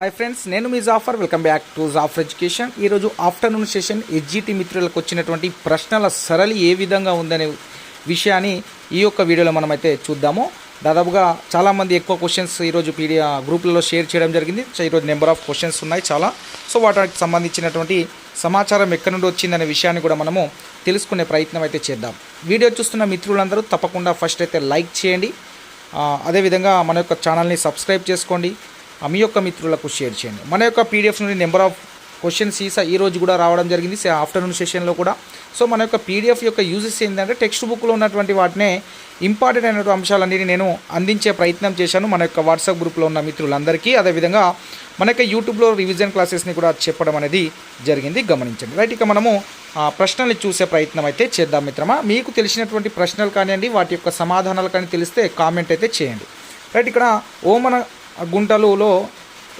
Hi friends నేను మీ Jafar welcome back to Jafar education ఈరోజు afternoon session SGT మిత్రులకు వచ్చినటువంటి ప్రశ్నల సరళి ఏ విధంగా ఉందనే విషయాన్ని ఈ యొక్క వీడియోలో మనమైతే చూద్దాము. దాదాపుగా చాలామంది ఎక్కువ క్వశ్చన్స్ ఈరోజు పీడియా గ్రూప్లలో షేర్ చేయడం జరిగింది. ఈరోజు నెంబర్ ఆఫ్ క్వశ్చన్స్ ఉన్నాయి చాలా. సో వాటికి సంబంధించినటువంటి సమాచారం ఎక్కడి నుండి వచ్చిందనే విషయాన్ని కూడా మనము తెలుసుకునే ప్రయత్నం అయితే చేద్దాం. వీడియో చూస్తున్న మిత్రులందరూ తప్పకుండా ఫస్ట్ అయితే లైక్ చేయండి. అదేవిధంగా మన యొక్క ఛానల్ని సబ్స్క్రైబ్ చేసుకోండి. మీ యొక్క మిత్రులకు షేర్ చేయండి. మన యొక్క పీడిఎఫ్ నుండి నెంబర్ ఆఫ్ క్వశ్చన్స్ ఈసా ఈ రోజు కూడా రావడం జరిగింది. ఆఫ్టర్నూన్ సెషన్లో కూడా. సో మన యొక్క పీడిఎఫ్ యొక్క యూజెస్ ఏంటంటే టెక్స్ట్ బుక్లో ఉన్నటువంటి వాటినే ఇంపార్టెంట్ అయినటువంటి అంశాలన్నిటిని నేను అందించే ప్రయత్నం చేశాను మన యొక్క వాట్సాప్ గ్రూప్లో ఉన్న మిత్రులందరికీ. అదేవిధంగా మన యొక్క యూట్యూబ్లో రివిజన్ క్లాసెస్ని కూడా చెప్పడం అనేది జరిగింది. గమనించండి. రైట్ ఇక మనము ఆ, ప్రశ్నల్ని చూసే ప్రయత్నం అయితే చేద్దాం మిత్రమా. మీకు తెలిసినటువంటి ప్రశ్నలు కానివ్వండి వాటి యొక్క సమాధానాలు కానీ తెలిస్తే కామెంట్ అయితే చేయండి. రైట్ ఇక్కడ ఓమన గుంటలులో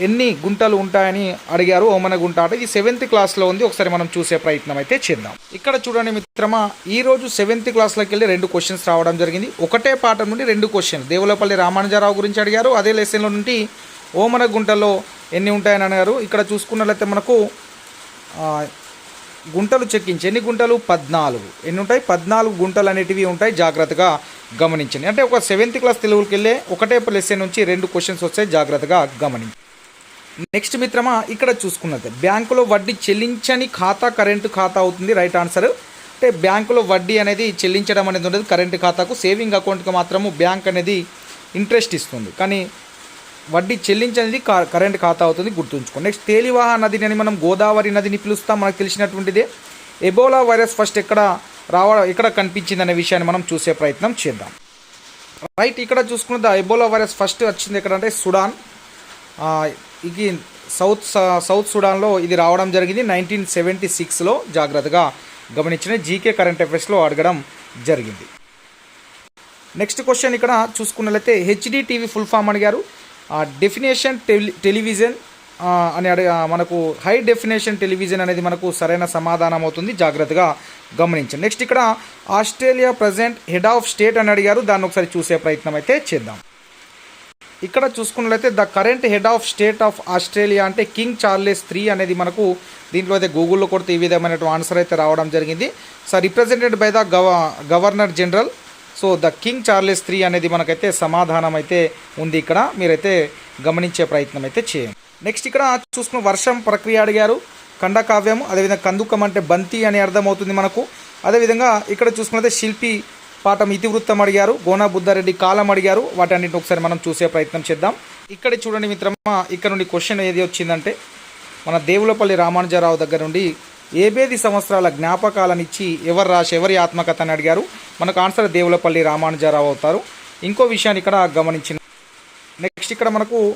ఎన్ని గుంటలు ఉంటాయని అడిగారు ఓమన గుంట. అంటే ఇది సెవెంత్ క్లాస్లో ఉంది. ఒకసారి మనం చూసే ప్రయత్నం అయితే చేద్దాం. ఇక్కడ చూడండి మిత్రమా ఈ రోజు సెవెంత్ క్లాస్లోకి వెళ్ళి రెండు క్వశ్చన్స్ రావడం జరిగింది. ఒకటే పాఠం నుండి రెండు క్వశ్చన్ దేవులపల్లి రామానుజారావు గురించి అడిగారు. అదే లెసన్లో నుండి ఓమన గుంటలో ఎన్ని ఉంటాయని అడిగారు. ఇక్కడ చూసుకున్నట్లయితే మనకు గుంటలు చెక్కించి ఎన్ని గుంటలు? పద్నాలుగు. ఎన్ని ఉంటాయి పద్నాలుగు గుంటలు అనేటివి ఉంటాయి. జాగ్రత్తగా గమనించండి. అంటే ఒక సెవెంత్ క్లాస్ తెలుగుకి వెళ్ళే ఒకటే లెసన్ నుంచి రెండు క్వశ్చన్స్ వస్తాయి. జాగ్రత్తగా గమనించండి. నెక్స్ట్ మిత్రమా ఇక్కడ చూసుకున్నది. బ్యాంకులో వడ్డీ చెల్లించని ఖాతా కరెంటు ఖాతా అవుతుంది. Right answer. అంటే బ్యాంకులో వడ్డీ అనేది చెల్లించడం అనేది ఉండదు. కరెంటు ఖాతాకు సేవింగ్ అకౌంట్కి మాత్రము బ్యాంక్ అనేది ఇంట్రెస్ట్ ఇస్తుంది. కానీ వడ్డీ చెల్లించనిది కా- కరెంట్ ఖాతా అవుతుంది గుర్తుంచుకోండి నెక్స్ట్ తేలివాహ నదిని అని మనం గోదావరి నదిని పిలుస్తాం. మనకు తెలిసినటువంటిదే. ఎబోలా వైరస్ ఫస్ట్ ఎక్కడ రావ ఎక్కడ కనిపించింది అనే విషయాన్ని మనం చూసే ప్రయత్నం చేద్దాం. రైట్ ఇక్కడ చూసుకున్నది ఎబోలా వైరస్ ఫస్ట్ వచ్చింది ఎక్కడంటే సుడాన్. ఇది సౌత్ స- సౌత్ సుడాన్లో ఇది రావడం జరిగింది నైన్టీన్ సెవెంటీ సిక్స్లో. జాగ్రత్తగా గమనించిన జీకే కరెంట్ అఫైర్స్లో అడగడం జరిగింది. నెక్స్ట్ క్వశ్చన్ ఇక్కడ చూసుకున్నట్లయితే హెచ్డి టీవీ ఫుల్ ఫామ్ అడిగారు. డెఫినేషన్ టెలి టెలివిజన్ అని అడిగా మనకు హై డెఫినేషన్ టెలివిజన్ అనేది మనకు సరైన సమాధానం అవుతుంది. జాగ్రత్తగా గమనించండి. నెక్స్ట్ ఇక్కడ Australia present head of state అని అడిగారు. దాన్ని ఒకసారి చూసే ప్రయత్నం అయితే చేద్దాం. ఇక్కడ చూసుకున్నట్లయితే the current head of state of Australia అంటే కింగ్ చార్లెస్ త్రీ అనేది మనకు దీంట్లో అయితే గూగుల్లో కొడితే ఈ విధమైనటువంటి ఆన్సర్ అయితే రావడం జరిగింది. సార్ రిప్రజెంటెడ్ బై ద గవ governor general so the king Charles three అనేది మనకైతే సమాధానం అయితే ఉంది ఇక్కడ. మీరైతే గమనించే ప్రయత్నం అయితే చేయండి. నెక్స్ట్ ఇక్కడ చూసుకున్న వర్షం ప్రక్రియ అడిగారు. ఖండకావ్యం అదేవిధంగా కందుకం అంటే బంతి అని అర్థమవుతుంది మనకు. అదేవిధంగా ఇక్కడ చూసుకున్నైతే శిల్పి పాఠం ఇతివృత్తం అడిగారు. గోనా బుద్ధారెడ్డి కాలం అడిగారు. వాటన్నిటిని ఒకసారి మనం చూసే ప్రయత్నం చేద్దాం. ఇక్కడ చూడండి మిత్రమా ఇక్కడ నుండి క్వశ్చన్ ఏది వచ్చిందంటే మన దేవులపల్లి రామానుజారావు దగ్గర నుండి ఏబేది సంవత్సరాల జ్ఞాపకాలను ఇచ్చి ఎవరు రాసి ఎవరి ఆత్మకథ అని అడిగారు? మనకు ఆన్సర్ దేవులపల్లి రామానుజారావు అవుతారు. ఇంకో విషయాన్ని ఇక్కడ గమనించిన నెక్స్ట్ ఇక్కడ మనకు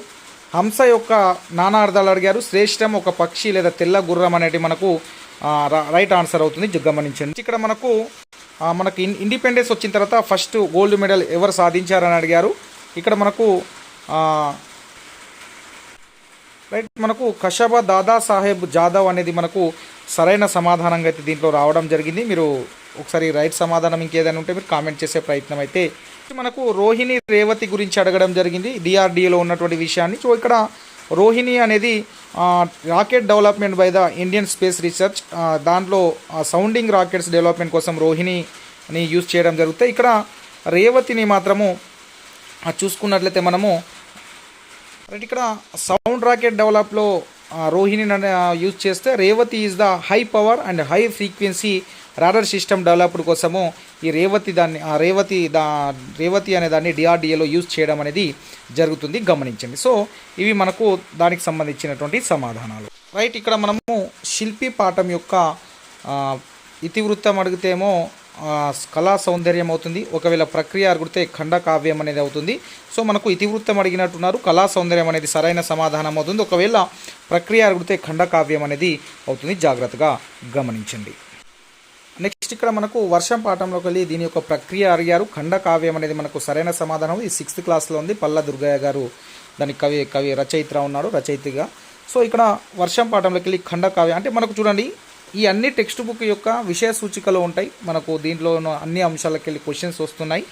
హంస యొక్క నానార్థాలు అడిగారు. శ్రేష్టం ఒక పక్షి లేదా తెల్ల గుర్రం అనేది మనకు రైట్ ఆన్సర్ అవుతుంది. గమనించండి. ఇక్కడ మనకు మనకు మనకి ఇన్- ఇండిపెండెన్స్ వచ్చిన తర్వాత ఫస్ట్ గోల్డ్ మెడల్ ఎవరు సాధించారని అడిగారు. ఇక్కడ మనకు రైట్ మనకు కషబ దాదా సాహెబ్ జాదవ్ అనేది మనకు సరైన సమాధానంగా అయితే దీంట్లో రావడం జరిగింది. మీరు ఒకసారి రైట్ సమాధానం ఇంకేదైనా ఉంటే మీరు కామెంట్ చేసే ప్రయత్నం అయితే. మనకు రోహిణి రేవతి గురించి అడగడం జరిగింది డిఆర్డిఏలో ఉన్నటువంటి విషయాన్ని. సో ఇక్కడ రోహిణి అనేది rocket development by the Indian space research దాంట్లో సౌండింగ్ రాకెట్స్ డెవలప్మెంట్ కోసం రోహిణిని యూజ్ చేయడం జరుగుతాయి ఇక్కడ రేవతిని మాత్రము చూసుకున్నట్లయితే మనము రైట్ ఇక్కడ సౌండ్ రాకెట్ డెవలప్లో రోహిణి యూజ్ చేస్తే Revathi is the high power and high frequency radar system developed కోసము ఈ రేవతి దాన్ని ఆ రేవతి దా రేవతి అనే దాన్ని డిఆర్డిఏలో యూజ్ చేయడం అనేది జరుగుతుంది గమనించండి. సో ఇవి మనకు దానికి సంబంధించినటువంటి సమాధానాలు. రైట్ ఇక్కడ మనము శిల్పి పాఠం యొక్క ఇతివృత్తం అడిగితేమో కళా సౌందర్యం అవుతుంది. ఒకవేళ ప్రక్రియ అరుగుడితే ఖండ కావ్యం అనేది అవుతుంది. సో మనకు ఇతివృత్తం అడిగినట్టున్నారు. కళా సౌందర్యం అనేది సరైన సమాధానం అవుతుంది. ఒకవేళ ప్రక్రియ అరుగుడితే ఖండకావ్యం అనేది అవుతుంది. జాగ్రత్తగా గమనించండి. నెక్స్ట్ ఇక్కడ మనకు వర్షం పాఠంలోకి వెళ్ళి దీని యొక్క ప్రక్రియ అడిగారు. ఖండ కావ్యం అనేది మనకు సరైన సమాధానం ఇది సిక్స్త్ క్లాస్లో ఉంది. పల్ల దుర్గయ్య గారు దాని కవి కవి రచయిత్ర ఉన్నాడు రచయితగా. సో ఇక్కడ వర్షం పాఠంలోకి వెళ్ళి ఖండ కావ్యం అంటే మనకు చూడండి ఈ అన్ని టెక్స్ట్ బుక్ యొక్క విషయ సూచికలు ఉంటాయి. మనకు దీంట్లో అన్ని అంశాలకు వెళ్ళి క్వశ్చన్స్ వస్తున్నాయి.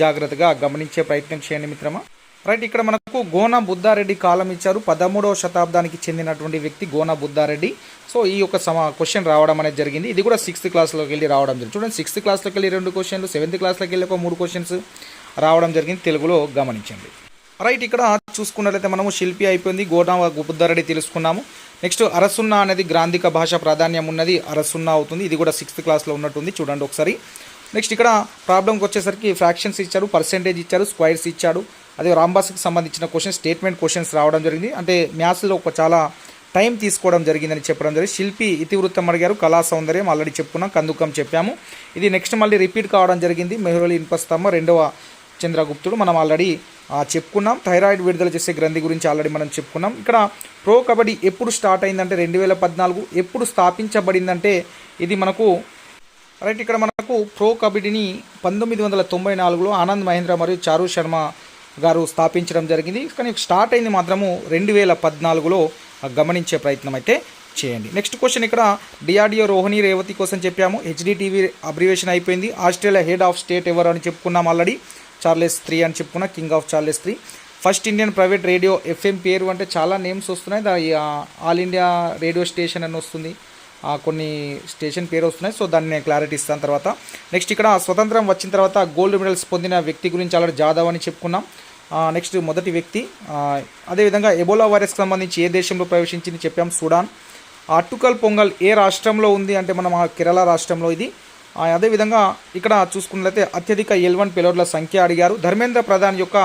జాగ్రత్తగా గమనించే ప్రయత్నం చేయండి మిత్రమా. రైట్ ఇక్కడ మనకు గోన బుద్ధారెడ్డి కాలం ఇచ్చారు. పదమూడవ శతాబ్దానికి చెందినటువంటి వ్యక్తి గోన బుద్ధారెడ్డి. సో ఈ యొక్క సమా క్వశ్చన్ రావడం అనేది జరిగింది. ఇది కూడా సిక్స్త్ క్లాస్లోకి వెళ్ళి రావడం జరిగింది. చూడండి సిక్స్త్ క్లాస్లోకి వెళ్ళి రెండు క్వశ్చన్లు సెవెంత్ క్లాస్లోకి వెళ్ళి ఒక మూడు క్వశ్చన్స్ రావడం జరిగింది. తెలుగులో గమనించండి. రైట్ ఇక్కడ చూసుకున్నట్లయితే మనము శిల్పి అయిపోయింది. గోడా బుద్ధారెడ్డి తెలుసుకున్నాము. నెక్స్ట్ అరసున్నా అనేది గ్రాంధిక భాష ప్రాధాన్యం ఉన్నది. అరసున్నా అవుతుంది. ఇది కూడా సిక్స్త్ క్లాస్లో ఉన్నట్టుంది. చూడండి ఒకసారి. నెక్స్ట్ ఇక్కడ ప్రాబ్లంకి వచ్చేసరికి ఫ్రాక్షన్స్ ఇచ్చారు పర్సెంటేజ్ ఇచ్చారు స్క్వైర్స్ ఇచ్చాడు అదే రాంబాస్కి సంబంధించిన క్వశ్చన్ స్టేట్మెంట్ క్వశ్చన్స్ రావడం జరిగింది. అంటే మ్యాథ్స్లో ఒక చాలా టైం తీసుకోవడం జరిగిందని చెప్పడం జరిగింది. శిల్పి ఇతివృత్తం అడిగారు. కళా సౌందర్యం ఆల్రెడీ చెప్పుకున్నాం కందుకం చెప్పాము. ఇది నెక్స్ట్ మళ్ళీ రిపీట్ కావడం జరిగింది. మెహ్రోలి ఇన్పస్తమ్మ రెండవ చంద్రగుప్తుడు. మనం ఆల్రెడీ చెప్పుకున్నాం. థైరాయిడ్ విడుదల చేసే గ్రంథి గురించి ఆల్రెడీ మనం చెప్పుకున్నాం. ఇక్కడ ప్రో కబడ్డీ ఎప్పుడు స్టార్ట్ అయిందంటే రెండు వేల పద్నాలుగు ఎప్పుడు స్థాపించబడిందంటే ఇది మనకు రైట్ ఇక్కడ మనకు ప్రో కబడ్డీని పంతొమ్మిది వందల తొంభై నాలుగులో ఆనంద్ మహేంద్ర మరియు చారు శర్మ గారు స్థాపించడం జరిగింది. కానీ స్టార్ట్ అయింది మాత్రము రెండు వేల పద్నాలుగులో గమనించే ప్రయత్నం అయితే చేయండి. నెక్స్ట్ క్వశ్చన్ ఇక్కడ డిఆర్డిఓ రోహిణి రేవతి కోసం చెప్పాము. హెచ్డిటీవీ అబ్రివేషన్ అయిపోయింది. ఆస్ట్రేలియా హెడ్ ఆఫ్ స్టేట్ ఎవరు అని చెప్పుకున్నాం ఆల్రెడీ. చార్లెస్ త్రీ అని చెప్పుకున్న king of Charles three first Indian private radio FM పేరు అంటే చాలా నేమ్స్ వస్తున్నాయి. దా- ఆల్ ఇండియా రేడియో స్టేషన్ అని వస్తుంది. కొన్ని స్టేషన్ పేరు వస్తున్నాయి. సో దాన్ని నేను క్లారిటీ ఇస్తాను తర్వాత. నెక్స్ట్ ఇక్కడ స్వతంత్రం వచ్చిన తర్వాత గోల్డ్ మెడల్స్ పొందిన వ్యక్తి గురించి ఆల్రెడీ జాదవ్ అని చెప్పుకున్నాం. నెక్స్ట్ మొదటి వ్యక్తి అదేవిధంగా ఎబోలా వైరస్కి సంబంధించి ఏ దేశంలో ప్రవేశించింది చెప్పాం. సూడాన్. అటుకల్ పొంగల్ ఏ రాష్ట్రంలో ఉంది అంటే మనం కేరళ రాష్ట్రంలో ఇది. అదేవిధంగా ఇక్కడ చూసుకున్నట్లయితే అత్యధిక ఎల్ వన్ పెలోడ్ల సంఖ్య అడిగారు. ధర్మేంద్ర ప్రధాన్ యొక్క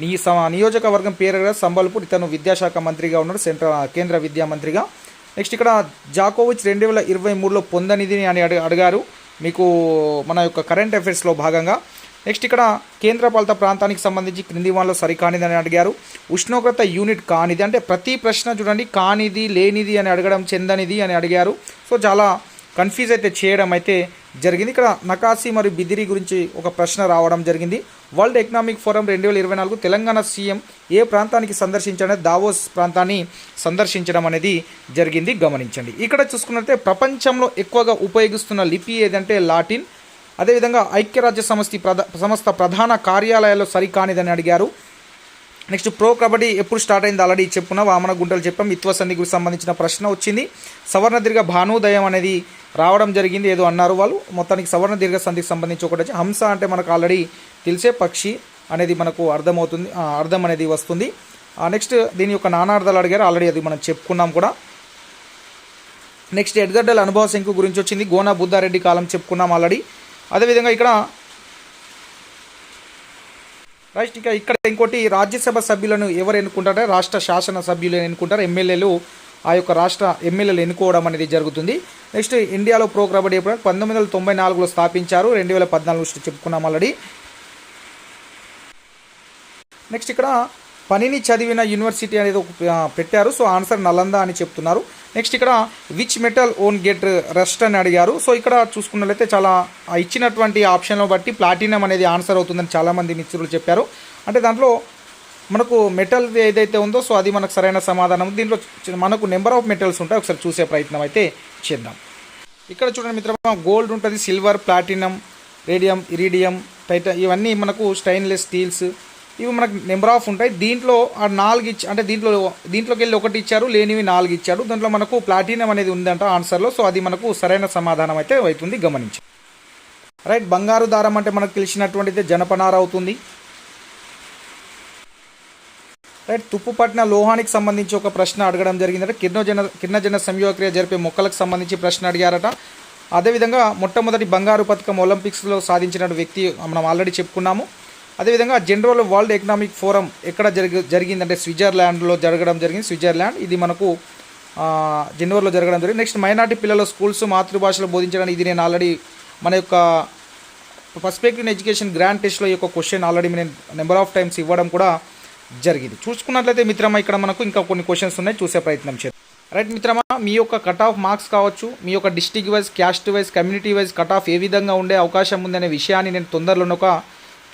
నీ నియోజకవర్గం పేరు సంబల్పూర్ ఇతను విద్యాశాఖ మంత్రిగా ఉన్నాడు సెంట్రల్ కేంద్ర విద్యా మంత్రిగా. నెక్స్ట్ ఇక్కడ జాకోవిచ్ రెండు వేల ఇరవై మూడులో పొందనిది అని అడి అడిగారు. మీకు మన యొక్క కరెంట్ అఫైర్స్లో భాగంగా. నెక్స్ట్ ఇక్కడ కేంద్రపాలిత ప్రాంతానికి సంబంధించి క్రింది వాళ్ళలో సరికానిది అని అడిగారు. ఉష్ణోగ్రత యూనిట్ కానిది అంటే ప్రతి ప్రశ్న చూడండి కానిది లేనిది అని అడగడం చెందనిది అని అడిగారు. సో చాలా కన్ఫ్యూజ్ అయితే చేయడం అయితే జరిగింది. ఇక్కడ నకాసి మరియు బిదిరి గురించి ఒక ప్రశ్న రావడం జరిగింది. వరల్డ్ ఎకనామిక్ ఫోరం రెండు వేల ఇరవై నాలుగు తెలంగాణ సీఎం ఏ ప్రాంతానికి సందర్శించడం దావోస్ ప్రాంతాన్ని సందర్శించడం అనేది జరిగింది. గమనించండి. ఇక్కడ చూసుకున్నట్లయితే ప్రపంచంలో ఎక్కువగా ఉపయోగిస్తున్న లిపి ఏదంటే లాటిన్. అదేవిధంగా ఐక్యరాజ్య సమస్తి ప్రధా సంస్థ ప్రధాన కార్యాలయాల్లో సరికానిదని అడిగారు. నెక్స్ట్ ప్రో కబడ్డీ ఎప్పుడు స్టార్ట్ అయింది ఆల్రెడీ చెప్పున వామన గుంటలు చెప్పాం. ఇత్వ సంధికి సంబంధించిన ప్రశ్న వచ్చింది. సవర్ణ దీర్ఘ భానుదయం అనేది రావడం జరిగింది. ఏదో అన్నారు వాళ్ళు. మొత్తానికి సవర్ణ దీర్ఘ సంధికి సంబంధించి ఒకటి వచ్చి హంస అంటే మనకు ఆల్రెడీ తెలిసే పక్షి అనేది మనకు అర్థమవుతుంది. అర్థం అనేది వస్తుంది. నెక్స్ట్ దీని యొక్క నానార్థాలు అడిగారు. ఆల్రెడీ అది మనం చెప్పుకున్నాం కూడా. నెక్స్ట్ ఎడ్గడ్డల అనుభవ శంకు గురించి వచ్చింది. గోనా బుద్ధారెడ్డి కాలం చెప్పుకున్నాం ఆల్రెడీ. అదేవిధంగా ఇక్కడ రైట్ ఇక ఇక్కడ ఇంకోటి రాజ్యసభ సభ్యులను ఎవరు ఎన్నుకుంటారంటే రాష్ట్ర శాసన సభ్యులను ఎన్నుకుంటారు. ఎమ్మెల్యేలు ఆ యొక్క రాష్ట్ర ఎమ్మెల్యేలు ఎన్నుకోవడం అనేది జరుగుతుంది. నెక్స్ట్ ఇండియాలో ప్రో కబడ్డీ ఎప్పుడు పంతొమ్మిది వందల తొంభై నాలుగులో స్థాపించారు. రెండు వేల పద్నాలుగు చెప్పుకున్నాం ఆల్రెడీ. నెక్స్ట్ ఇక్కడ పనిని చదివిన యూనివర్సిటీ అనేది ఒక పెట్టారు. సో ఆన్సర్ నలంద అని చెప్తున్నారు. నెక్స్ట్ ఇక్కడ which metal won't get rust అని అడిగారు. సో ఇక్కడ చూసుకున్నట్లయితే చాలా ఇచ్చినటువంటి ఆప్షన్లో బట్టి ప్లాటినం అనేది ఆన్సర్ అవుతుందని చాలామంది మిత్రులు చెప్పారు. అంటే దాంట్లో మనకు మెటల్ ఏదైతే ఉందో సో అది మనకు సరైన సమాధానం. దీంట్లో మనకు నెంబర్ ఆఫ్ మెటల్స్ ఉంటాయి. ఒకసారి చూసే ప్రయత్నం అయితే చేద్దాం. ఇక్కడ చూడండి మిత్రమా గోల్డ్ ఉంటుంది సిల్వర్ ప్లాటినం రేడియం ఇరిడియం టైట ఇవన్నీ మనకు స్టెయిన్లెస్ స్టీల్స్ ఇవి మనకు నెంబర్ ఆఫ్ ఉంటాయి. దీంట్లో ఆ నాలుగు ఇచ్చి అంటే దీంట్లో దీంట్లోకి వెళ్ళి ఒకటి ఇచ్చారు లేనివి నాలుగు ఇచ్చారు. దాంట్లో మనకు ప్లాటినం అనేది ఉందంట ఆన్సర్లో సో అది మనకు సరైన సమాధానం అయితే అవుతుంది గమనించి. రైట్ బంగారు దారం అంటే మనకు తెలిసినటువంటిది జనపనార అవుతుంది. రైట్ తుప్పుపట్న లోహానికి సంబంధించి ఒక ప్రశ్న అడగడం జరిగిందంటే. కిరణోజన కిరణజన సంయోగక్రియ జరిపే మొక్కలకు సంబంధించి ప్రశ్న అడిగారట. అదేవిధంగా మొట్టమొదటి బంగారు పథకం ఒలింపిక్స్లో సాధించిన వ్యక్తి మనం ఆల్రెడీ చెప్పుకున్నాము. అదేవిధంగా జనరల్ వరల్డ్ ఎకనామిక్ ఫోరం ఎక్కడ జరిగి జరిగిందంటే స్విట్జర్లాండ్లో జరగడం జరిగింది. స్విట్జర్లాండ్ ఇది మనకు జనవరిలో జరగడం జరిగింది. నెక్స్ట్ మైనార్టీ పిల్లల స్కూల్స్ మాతృభాషలో బోధించడానికి ఇది నేను ఆల్రెడీ మన యొక్క పర్స్పెక్టివ్ ఎడ్యుకేషన్ గ్రాండ్ టెస్ట్లో ఈ యొక్క క్వశ్చన్ ఆల్రెడీ నేను నెంబర్ ఆఫ్ టైమ్స్ ఇవ్వడం కూడా జరిగింది. చూసుకున్నట్లయితే మిత్రమా ఇక్కడ మనకు ఇంకా కొన్ని క్వశ్చన్స్ ఉన్నాయి. చూసే ప్రయత్నం చేద్దాం. రైట్ మిత్రమా మీ యొక్క కట్ ఆఫ్ మార్క్స్ కావచ్చు మీ యొక్క district wise caste wise community wise cut off ఏ విధంగా ఉండే అవకాశం ఉందనే విషయాన్ని నేను తొందరలో ఒక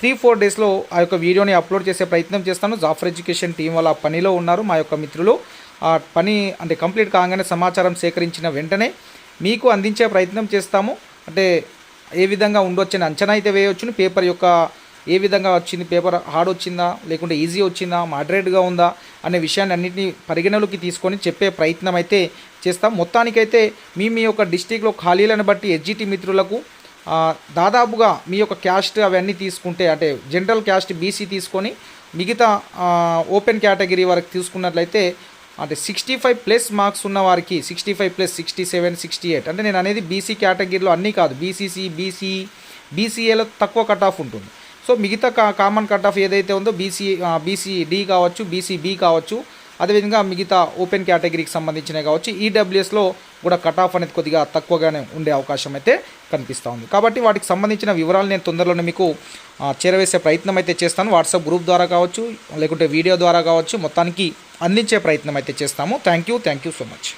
త్రీ ఫోర్ డేస్లో ఆ యొక్క వీడియోని అప్లోడ్ చేసే ప్రయత్నం చేస్తాను. జాఫర్ ఎడ్యుకేషన్ టీం వాళ్ళ పనిలో ఉన్నారు మా యొక్క మిత్రులు. ఆ పని అంటే కంప్లీట్ కాగానే సమాచారం సేకరించిన వెంటనే మీకు అందించే ప్రయత్నం చేస్తాము. అంటే ఏ విధంగా ఉండొచ్చని అంచనా అయితే వేయవచ్చును పేపర్ యొక్క ఏ విధంగా వచ్చింది పేపర్ హార్డ్ వచ్చిందా లేకుంటే ఈజీ వచ్చిందా మోడరేట్గా ఉందా అనే విషయాన్ని అన్నింటినీ పరిగణలోకి తీసుకొని చెప్పే ప్రయత్నం అయితే చేస్తాం. మొత్తానికైతే మీ మీ యొక్క డిస్టిక్లో ఖాళీలను బట్టి ఎస్జిటి మిత్రులకు దాదాపుగా మీ యొక్క క్యాస్ట్ అవన్నీ తీసుకుంటే అంటే జనరల్ క్యాస్ట్ బీసీ తీసుకొని మిగతా ఓపెన్ కేటగిరీ వరకు తీసుకున్నట్లయితే అంటే సిక్స్టీ ఫైవ్ ప్లస్ మార్క్స్ ఉన్న వారికి sixty five plus sixty seven sixty eight అంటే నేను అనేది బీసీ కేటగిరీలో అన్నీ కాదు బీసీసీ బీసీ బీసీఏలో తక్కువ కట్ ఆఫ్ ఉంటుంది. సో మిగతా కామన్ కట్ ఆఫ్ ఏదైతే ఉందో బీసీ బీసీ డి కావచ్చు బీసీ బి కావచ్చు అదేవిధంగా మిగతా ఓపెన్ కేటగిరీకి సంబంధించినవి కావచ్చు ఈడబ్ల్యూఎస్లో కూడా కట్ ఆఫ్ అనేది కొద్దిగా తక్కువగానే ఉండే అవకాశం అయితే కనిపిస్తూ ఉంది. కాబట్టి వాటికి సంబంధించిన వివరాలు నేను తొందరలోనే మీకు చేరవేసే ప్రయత్నం అయితే చేస్తాను. వాట్సాప్ గ్రూప్ ద్వారా కావచ్చు లేకుంటే వీడియో ద్వారా కావచ్చు మొత్తానికి అందించే ప్రయత్నం అయితే చేస్తాము. Thank you thank you so much.